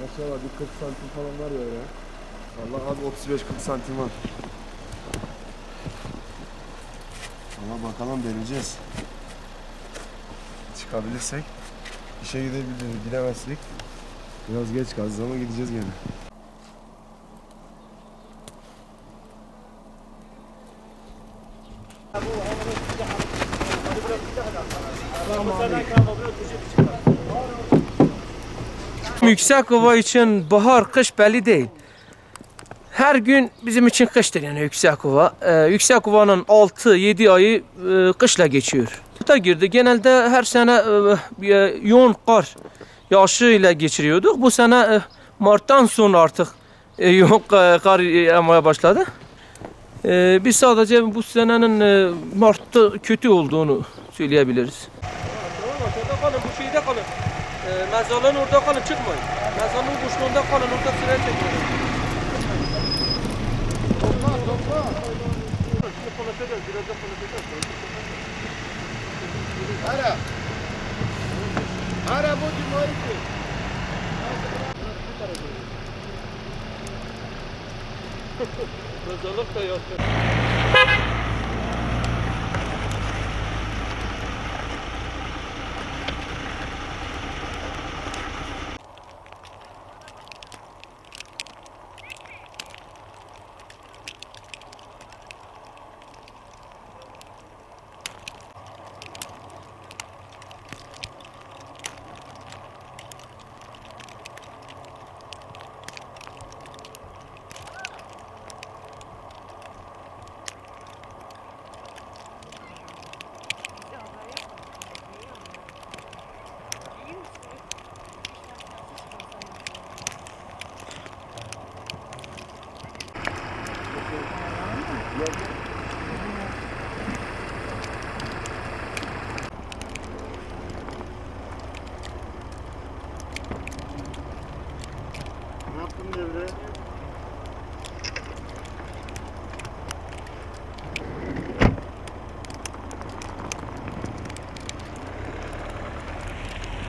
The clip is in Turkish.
Maşallah bir 40 santim falan var ya ya. Allah abi 35-40 santim var. Ama bakalım deneyeceğiz. Çıkabilirsek işe gidebiliriz. Gidemezsek biraz geç kalacağız ama gideceğiz gene. Yüksekova için bahar, kış belli değil. Her gün bizim için kıştır yani Yüksekova. Ee, Yüksekova'nın 6-7 ayı e, kışla geçiyor. Da girdi. Genelde her sene e, e, yoğun kar yağışıyla geçiriyorduk. Bu sene e, Mart'tan sonra artık e, yoğun ka- kar yağmaya başladı. E, biz sadece bu senenin e, Mart'ta kötü olduğunu söyleyebiliriz. Tamam orada kalın, bu şeyde kalın. Mezarlığın orada kalın çıkmayın. Mezarlığın boşluğunda kalın orada sıraya çekmeyin. Topla. Ara. Ara bu cumayı ki. Mezarlık da yok. Thank you.